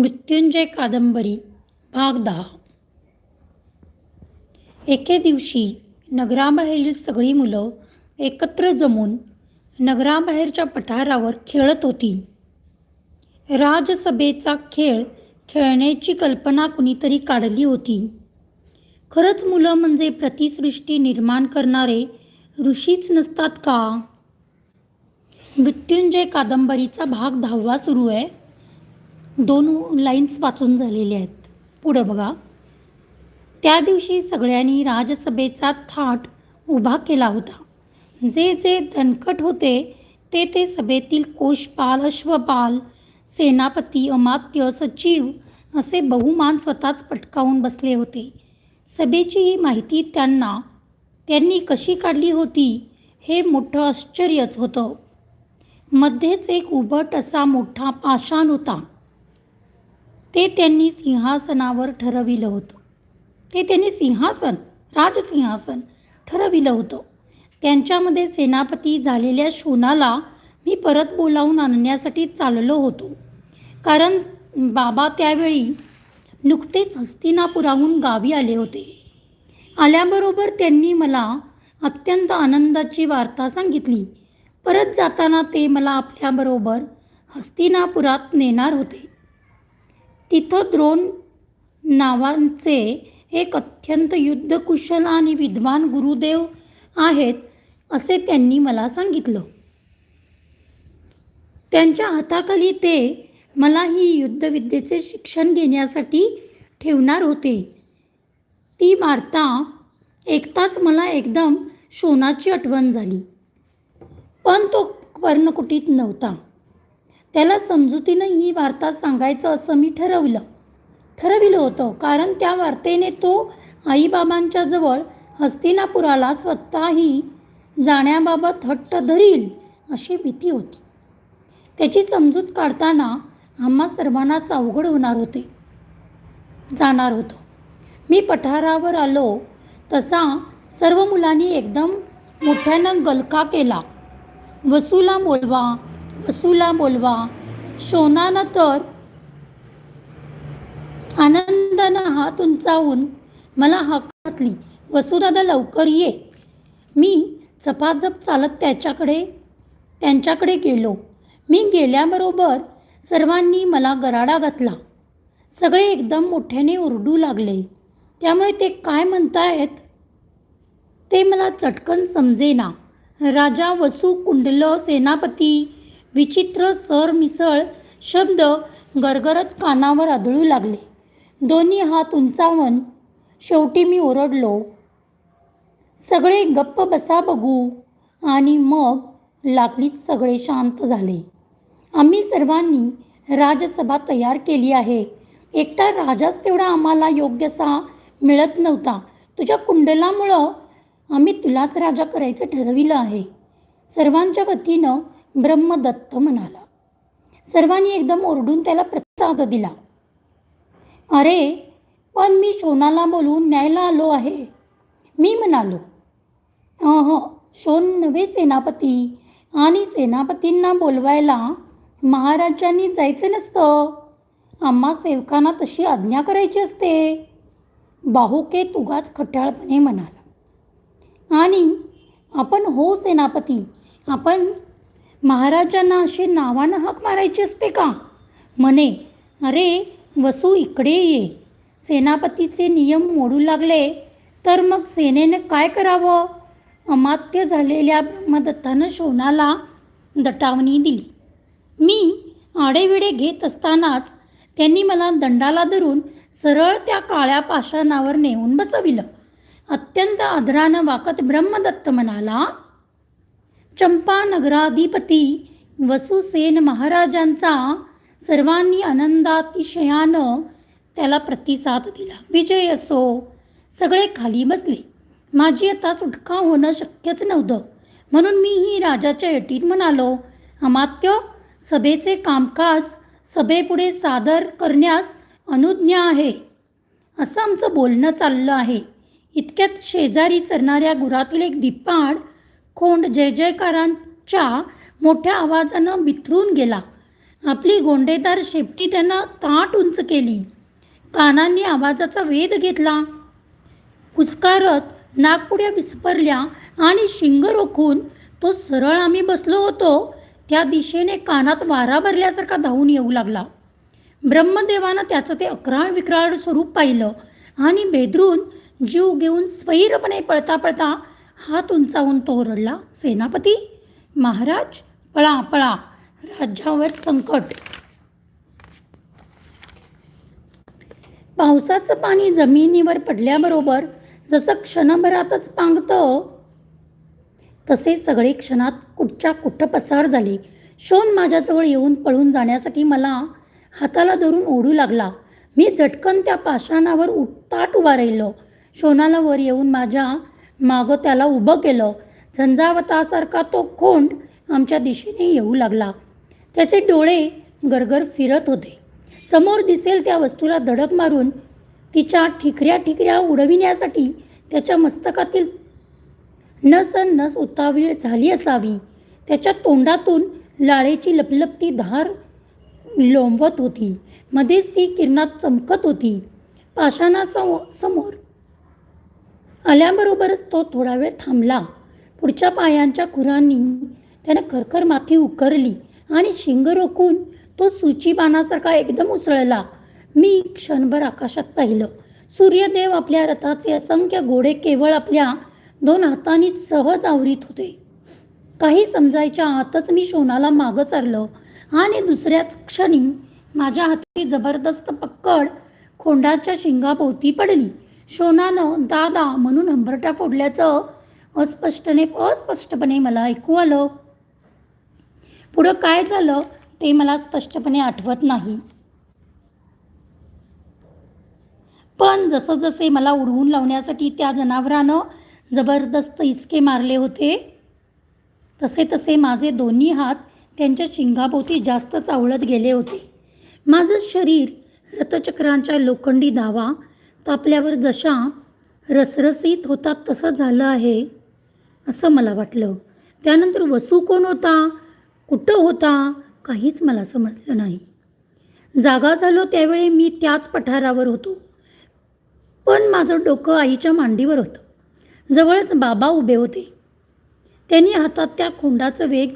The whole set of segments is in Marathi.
मृत्युंजय कादंबरी भाग दहा. एके दिवशी नगराबाहेरील सगळी मुलं एकत्र जमून नगराबाहेरच्या पठारावर खेळत होती. राजसभेचा खेळ खेळण्याची कल्पना कुणीतरी काढली होती. खरंच मुलं म्हणजे प्रतिसृष्टी निर्माण करणारे ऋषीच नसतात का? मृत्युंजय कादंबरीचा भाग दहावा सुरू आहे. दोन लाईन्स वाचून झालेले आहेत. पुढं बघा. त्या दिवशी सगळ्यांनी राजसभेचा थाट उभा केला होता. जे जे दणकट होते ते ते सभेतील कोशपाल अश्वपाल सेनापती अमात्य सचिव असे बहुमान स्वतःच पटकावून बसले होते. सभेची ही माहिती त्यांना त्यांनी कशी काढली होती हे मोठं आश्चर्यच होतं. मध्येच एक उभट असा मोठा पाषाण होता. ते त्यांनी सिंहासनावर ठरविलं होतं. ते त्यांनी सिंहासन राजसिंहासन ठरविलं होतं. त्यांच्यामध्ये सेनापती झालेल्या शोनाला मी परत बोलावून आणण्यासाठी चाललो होतो. कारण बाबा त्यावेळी नुकतेच हस्तिनापुराहून गावी आले होते. आल्याबरोबर त्यांनी मला अत्यंत आनंदाची वार्ता सांगितली. परत जाताना ते मला आपल्याबरोबर हस्तिनापुरात नेणार होते. तिथं द्रोण नावांचे एक अत्यंत युद्धकुशल आणि विद्वान गुरुदेव आहेत असे त्यांनी मला सांगितलं. त्यांच्या हाताखाली ते मला ही युद्धविद्येचे शिक्षण घेण्यासाठी ठेवणार होते. ती वार्ता एकताच मला एकदम शोनाची आठवण झाली. पण तो पर्णकुटीत नव्हता. त्याला समजुतीनं ही वार्ता सांगायचं असं मी ठरवलं. ठरविलं होतं कारण त्या वार्तेने तो आईबाबांच्या जवळ हस्तिनापुराला स्वतःही जाण्याबाबत हट्ट धरील अशी भीती होती. त्याची समजूत काढताना आम्हा सर्वांनाच अवघड होणार होते. जाणार होतं. मी पठारावर आलो तसा सर्व मुलांनी एकदम मोठ्यानं गलका केला. वसूला बोलवा वसूला बोलवा. शोनानं तर आनंदानं हात उंचावून मला हाक घातली वसुदादा लवकर ये. मी झपाझप चालत त्याच्याकडे त्यांच्याकडे गेलो. मी गेल्याबरोबर सर्वांनी मला गराडा घातला. सगळे एकदम मोठ्याने ओरडू लागले. त्यामुळे ते काय म्हणतायत ते मला चटकन समजेना. राजा वसू कुंडल सेनापती विचित्र सरमिसळ शब्द गरगरत कानावर आदळू लागले. दोन्ही हात उंचावून शेवटी मी ओरडलो सगळे गप्प बसा बघू. आणि मग लागलीच सगळे शांत झाले. आम्ही सर्वांनी राजसभा तयार केली आहे. एकटा राजाच तेवढा आम्हाला योग्यसा मिळत नव्हता. तुझ्या कुंडलामुळं आम्ही तुलाच राजा करायचं ठरविलं आहे. सर्वांच्या वतीनं ब्रह्मदत्त म्हणाला. सर्वांनी एकदम ओरडून त्याला प्रतिसाद दिला. अरे पण मी शोनाला बोलून न्यायला आलो आहे. मी म्हणालो अह शोन नव्हे सेनापती आणि सेनापतींना बोलवायला महाराजांनी जायचं नसतं. आम्हा सेवकांना तशी आज्ञा करायची असते. बाहुके तुगाच खट्याळपणे म्हणाला. आणि आपण हो सेनापती आपण महाराजांना असे नावानं हाक मारायची असते का? म्हणे अरे वसू इकडे ये. सेनापतीचे नियम मोडू लागले तर मग सेनेनं काय करावं? अमात्य झालेल्या ब्रह्मदत्तानं शोनाला दटावणी दिली. मी आडेविडे घेत असतानाच त्यांनी मला दंडाला धरून सरळ त्या काळ्या पाषाणावर नेऊन बसविलं. अत्यंत आदरानं वाकत ब्रह्मदत्त म्हणाला चंपानगराधिपती वसुसेन महाराजांचा सर्वांनी आनंदातिशयानं त्याला प्रतिसाद दिला. विजय असो सगळे खाली बसले. माझी आता सुटका होणं शक्यच नव्हतं. म्हणून मीही राजाच्या अटीत म्हणालो अमात्य सभेचे कामकाज सभेपुढे सादर करण्यास अनुज्ञा आहे. असं आमचं बोलणं चाललं आहे. इतक्यात शेजारी चरणाऱ्या गुरातील एक दिप्पाड कोंड जय जयकारांच्या मोठ्या आवाजानं बिथरून गेला. आपली गोंडेदार शेपटी त्यांना ताट उंच केली. कानांनी आवाजाचा वेध घेतला. कुस्कारत नागपुड्या विस्परल्या आणि शिंग रोखून तो सरळ आम्ही बसलो होतो त्या दिशेने कानात वारा भरल्यासारखा धावून येऊ लागला. ब्रह्मदेवानं त्याचं ते अकराळ विक्राळ स्वरूप पाहिलं आणि बेदरून जीव घेऊन स्वैरपणे पळता पळता हात उंचावून तो ओरडला सेनापती महाराज पळा पळा राज्यावर संकट. पावसाचं पाणी जमिनीवर पडल्याबरोबर जसं क्षणभरातच पांगतं तसे सगळे क्षणात कुठच्या कुठं पसार झाले. शोन माझ्याजवळ येऊन पळून जाण्यासाठी मला हाताला धरून ओढू लागला. मी झटकन त्या पाषाणावर उताट उभा राहिलो. शोनाला वर येऊन माझ्या मागं त्याला उभं केलं. झंझावतासारखा तो खोंड आमच्या दिशेने येऊ लागला. त्याचे डोळे गरगर फिरत होते. समोर दिसेल त्या वस्तूला धडक मारून तिच्या ठिकऱ्या ठिकऱ्या उडविण्यासाठी त्याच्या मस्तकातील नस नस उतावीळ झाली असावी. त्याच्या तोंडातून लाळेची लपलपती धार लोंबत होती. मध्येच ती किरणात चमकत होती. पाषाणासमो समोर आल्याबरोबरच तो थोडा वेळ थांबला. पुढच्या पायांच्या खुरांनी त्यानं खरखर माथी उकरली आणि शिंग रोखून तो सुचीबाणासारखा एकदम उसळला. मी क्षणभर आकाशात पाहिलं. सूर्यदेव आपल्या रथाचे असंख्य घोडे केवळ आपल्या दोन हातांनी सहज आवरीत होते. काही समजायच्या आतच मी शोनाला मागं सरलं आणि दुसऱ्याच क्षणी माझ्या हाती जबरदस्त पक्कड खोंडाच्या शिंगाभोवती पडली. शोनानं दादा म्हणून हंबरटा फोडल्याचं अस्पष्टने अस्पष्टपणे मला ऐकू आलं. पुढं काय झालं ते मला स्पष्टपणे आठवत नाही. पण जसं जसे मला उडवून लावण्यासाठी त्या जनावरानं जबरदस्त इसके मारले होते तसे तसे माझे दोन्ही हात त्यांच्या शिंगाभोवती जास्त चावळत गेले होते. माझं शरीर रथचक्रांच्या लोखंडी धावा तापल्यावर जशा रसरसीत होतात तसं झालं आहे असं मला वाटलं. त्यानंतर वसू कोण होता? कुठं होता? काहीच मला समजलं नाही. जागा झालो त्यावेळी मी त्याच पठारावर होतो. पण माझं डोकं आईच्या मांडीवर होतं. जवळच बाबा उभे होते. त्यांनी हातात त्या खोंडाचं वेग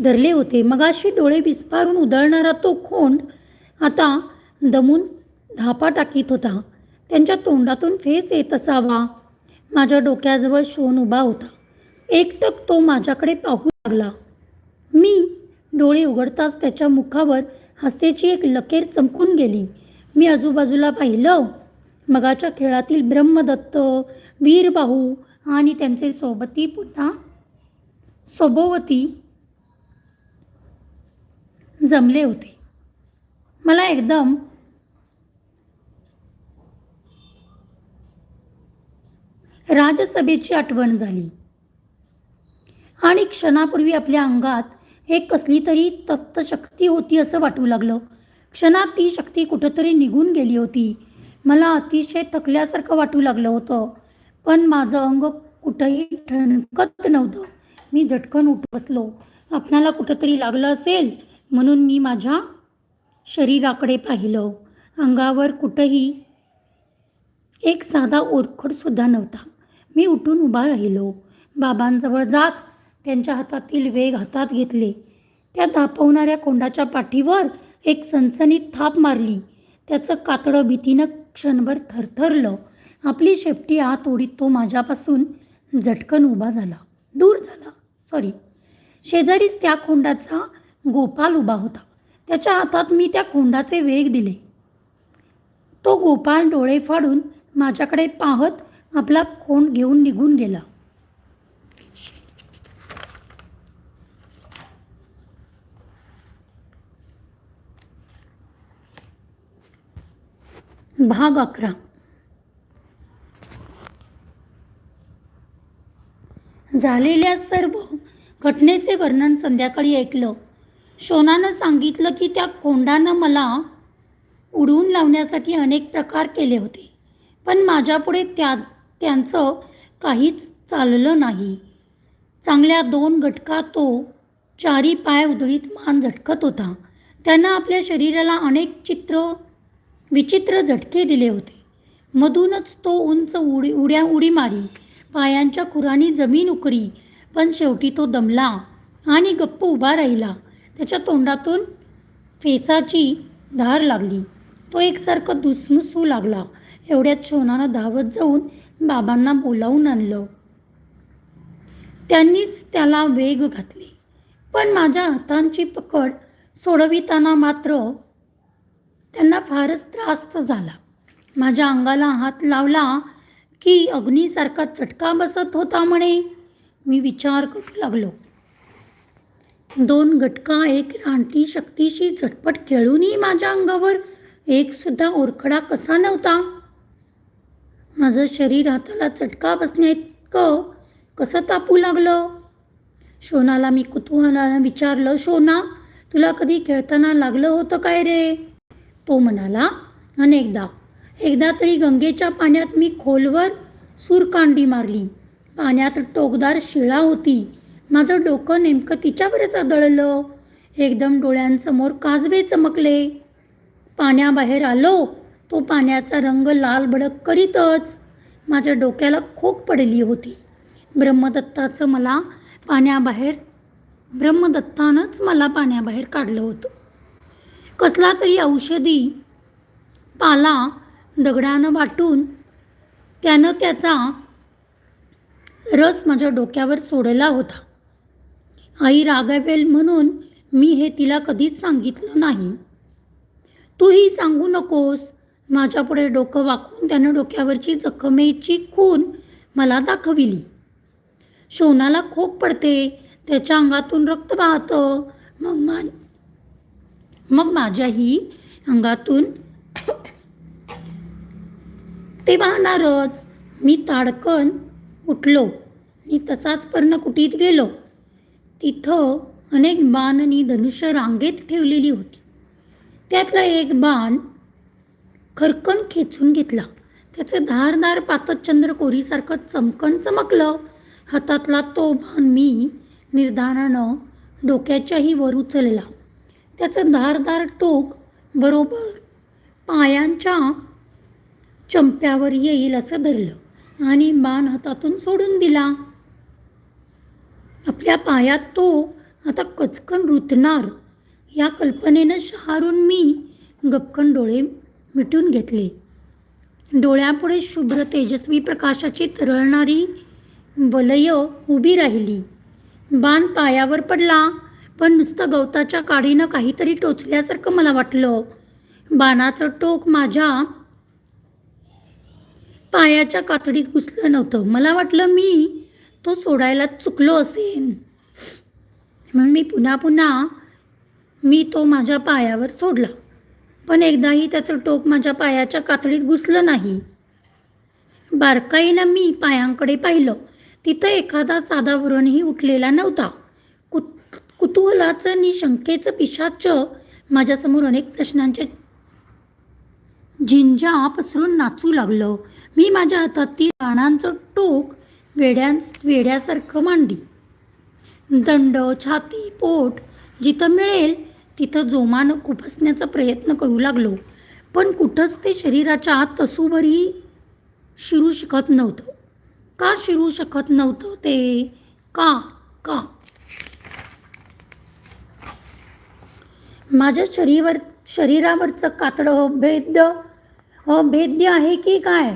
धरले होते. मगाशी डोळे विस्फारून उधळणारा तो खोंड आता दमून धापा टाकीत होता. त्यांच्या तोंडातून फेस येत असावा. माझ्या डोक्याजवळ शोन उभा होता. एकटक तो माझ्याकडे पाहू लागला. मी डोळे उघडताच त्याच्या मुखावर हसेची एक लकेर चमकून गेली. मी आजूबाजूला पाहिलं. मगाच्या खेळातील ब्रह्मदत्त वीरबाहू आणि त्यांचे सोबती पुन्हा सोबोवती जमले होते. मला एकदम राजसभेची आठवण झाली. आणि क्षणापूर्वी आपल्या अंगात एक कसली तरी तप्त शक्ती होती असं वाटू लागलं. क्षणात ती शक्ती कुठंतरी निघून गेली होती. मला अतिशय थकल्यासारखं वाटू लागलं होतं. पण माझं अंग कुठंही ठणकत नव्हतं. मी झटकन उठ बसलो. आपणाला कुठंतरी लागलं असेल? म्हणून मी माझ्या शरीराकडे पाहिलं. अंगावर कुठंही एक साधा ओरखडसुद्धा नव्हता. मी उठून उभा राहिलो. बाबांजवळ जात त्यांच्या हातातील वेग हातात घेतले. त्या धापवणाऱ्या कोंडाच्या पाठीवर एक सनसनीत थाप मारली. त्याचं कातडं भीतीनं क्षणभर थरथरलं. आपली शेपटी आत ओढीत तो माझ्यापासून झटकन उभा झाला. दूर झाला. सॉरी शेजारीच त्या कोंडाचा गोपाल उभा होता. त्याच्या हातात मी त्या कोंडाचे वेग दिले. तो गोपाल डोळे फाडून माझ्याकडे पाहत आपला कोण घेऊन निघून गेला. भाग अकरा. झालेल्या सर्व घटनेचे वर्णन संध्याकाळी ऐकलं. शोनानं सांगितलं की त्या कोंडानं मला उडवून लावण्यासाठी अनेक प्रकार केले होते. पण माझ्यापुढे त्या त्यांचं काहीच चाललं नाही. चांगल्या दोन घटका तो चारी पाय उधळीत मान झटकत होता. त्यांना आपल्या शरीराला अनेक चित्र विचित्र झटके दिले होते. मधूनच तो उंच उडी उड्या उडी मारी पायांच्या खुरानी जमीन उकरी पण शेवटी तो दमला आणि गप्प उभा राहिला. त्याच्या तोंडातून फेसाची धार लागली. तो एकसारखं दुसमुसू लागला. एवढ्यात शोनानं धावत जाऊन बाबांना बोलावून आणलं. त्यांनीच त्याला वेग घातले. पण माझ्या हातांची पकड सोडविताना मात्र त्यांना फारच त्रास झाला. माझ्या अंगाला हात लावला की अग्नीसारखा चटका बसत होता म्हणे. मी विचार करू लागलो. दोन गटका एक रानटी शक्तीशी झटपट खेळूनही माझ्या अंगावर एकसुद्धा ओरखडा कसा नव्हता. माझं शरीर हाताला चटका बसण्याइतकं कसं तापू लागलं? शोनाला मी कुतूहलानं विचारलं शोना तुला कधी खेळताना लागलं होतं काय रे? तो म्हणाला अनेकदा. एकदा तरी गंगेच्या पाण्यात मी खोलवर सूरकांडी मारली. पाण्यात टोकदार शिळा होती. माझं डोकं नेमकं तिच्यावरच आदळलं. एकदम डोळ्यांसमोर काजवे चमकले. पाण्याबाहेर आलो. तो पाण्याचा रंग लाल भडक करीतच माझ्या डोक्याला खोक पडली होती. ब्रह्मदत्ताचं मला पाण्याबाहेर ब्रह्मदत्तानंच मला पाण्याबाहेर काढलं होतं. कसला तरी औषधी पाला दगडानं वाटून त्यानं त्याचा रस माझ्या डोक्यावर सोडला होता. आई रागावेल म्हणून मी हे तिला कधीच सांगितलं नाही. तूही सांगू नकोस माझ्यापुढे डोकं वाकून त्यानं डोक्यावरची जखमेची खून मला दाखविली. शोनाला खोक पडते त्याच्या अंगातून रक्त वाहतं. मग मा मग माझ्याही अंगातून ते वाहणारच. मी ताडकन उठलो. मी तसाच पर्णकुटीत गेलो. तिथं अनेक बाण आणि धनुष्य रांगेत ठेवलेली होती. त्यातला एक बाण खरकन खेचून घेतला. त्याचं धारदार पातच चंद्रकोरीसारखं चमकन चमकलं. हातातला तो भान मी निर्धारानं डोक्याच्याही वर उचलला. त्याचं धारदार टोक बरोबर पायांच्या चंप्यावर येईल असं धरलं आणि बाण हातातून सोडून दिला. आपल्या पायात तो आता कचकन रुतणार. या कल्पनेनं शहारून मी गपकन डोळे मिटून घेतले. डोळ्यापुढे शुभ्र तेजस्वी प्रकाशाची तरळणारी वलय उभी राहिली. बाण पायावर पडला पण नुसतं गवताच्या काडीनं काहीतरी टोचल्यासारखं मला वाटलं. बाणाचं टोक माझ्या पायाच्या कातडीत घुसलं नव्हतं. मला वाटलं मी तो सोडायला चुकलो असेन. म्हणून मी पुन्हा पुन्हा मी तो माझ्या पायावर सोडला. पण एकदाही त्याचं टोक माझ्या पायाच्या कातडीत घुसलं नाही. बारकाईनं मी पायांकडे पाहिलं. तिथं एखादा साधा वरणही उठलेला नव्हता. कुत कुतूहलाचं आणि शंकेचं पिशाच माझ्यासमोर अनेक प्रश्नांचे झिंजा पसरून नाचू लागलं. मी माझ्या हातातील बाणांचं टोक वेड्यां वेड्यासारखं मांडी. दंड छाती पोट जिथं मिळेल तिथं जोमानं खुपसण्याचा प्रयत्न करू लागलो. पण कुठंच ते शरीराच्या आत तसूभरी शिरू शकत नव्हतं. का शिरू शकत नव्हतं ते? का? का? माझ्या शरीवर शरीरावरचं कातडं अभेद्य अभेद्य आहे की काय?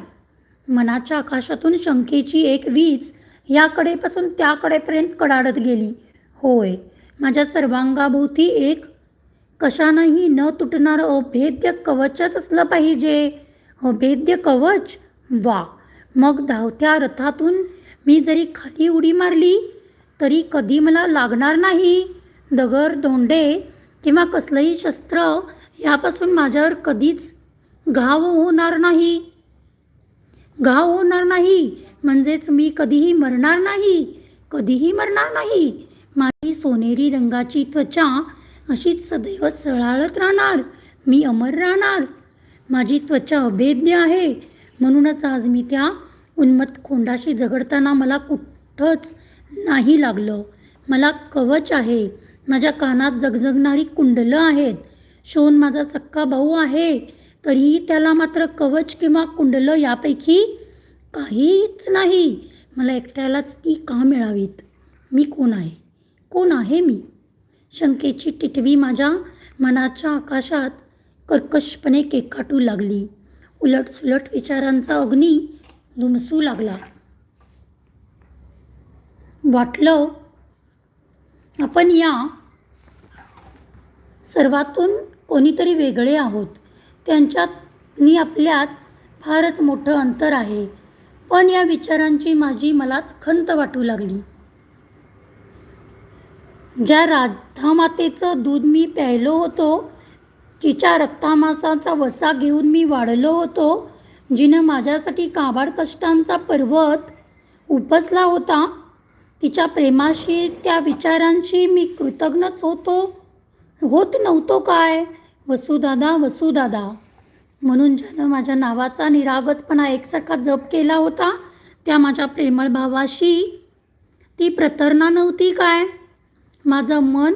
मनाच्या आकाशातून शंकेची एक वीज याकडेपासून त्याकडेपर्यंत कडाडत गेली. होय माझ्या सर्वांगाभोवती एक कशानंही न तुटणारं अभेद्य कवचच असलं पाहिजे. अभेद्य कवच? वा. मग धावत्या रथातून मी जरी खाली उडी मारली तरी कधी मला लागणार नाही. दगर धोंडे किंवा कसलंही शस्त्र यापासून माझ्यावर कधीच घाव होणार नाही. घाव होणार नाही. म्हणजेच मी कधीही मरणार नाही. कधीही मरणार नाही. माझी सोनेरी रंगाची त्वचा अशीच सदैव सळाळत राहणार. मी अमर राहणार. माझी त्वचा अभेद्य आहे. म्हणूनच आज मी त्या उन्मत्त खोंडाशी झगडताना मला कुठंच नाही लागलं. मला कवच आहे. माझ्या कानात जगजगणारी कुंडलं आहेत. शोन माझा सक्का भाऊ आहे. तरीही त्याला मात्र कवच किंवा कुंडलं यापैकी काहीच नाही. मला एकट्यालाच ती का मिळावीत? मी कोण आहे? कोण आहे मी? शंकेची टिटवी माझ्या मनाच्या आकाशात कर्कशपणे केकाटू लागली. उलटसुलट विचारांचा अग्नी धुमसू लागला. वाटलं आपण या सर्वातून कोणीतरी वेगळे आहोत. त्यांच्यात मी आपल्यात फारच मोठं अंतर आहे. पण या विचारांची माझी मलाच खंत वाटू लागली. ज्या राधामातेचं दूध मी प्यायलो होतो तिच्या रक्तामासाचा वसा घेऊन मी वाढलो होतो जिनं माझ्यासाठी काबाड कष्टांचा पर्वत उपसला होता तिच्या प्रेमाशी त्या विचारांशी मी कृतज्ञच होतो. होत नव्हतो काय? वसुदादा वसुदादा. म्हणून ज्यानं माझ्या नावाचा निरागसपणा एकसारखा जप केला होता त्या माझ्या प्रेमळ भावाशी ती प्रतरणा नव्हती काय? माझं मन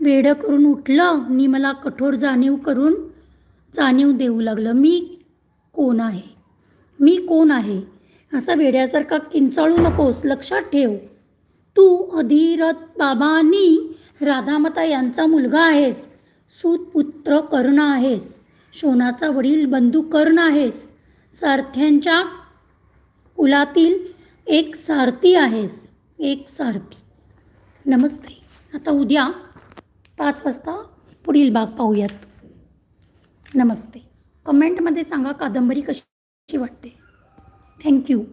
वेडं करून उठलं. आणि मला कठोर जाणीव करून जाणीव देऊ लागलं. मी कोण आहे? मी कोण आहे? असा वेड्यासारखा किंचाळू नकोस. लक्षात ठेव. तू अधिरथ बाबांनी राधामाता यांचा मुलगा आहेस. सुतपुत्र कर्ण आहेस. शोनाचा वडील बंधू कर्ण आहेस. सारथ्यांच्या कुलातील एक सारथी आहेस. एक सारथी. नमस्ते. आता उद्या पाच वाजता पुढील भाग पाहूयात. नमस्ते. कमेंटमध्ये सांगा कादंबरी कशी वाटते. थँक्यू.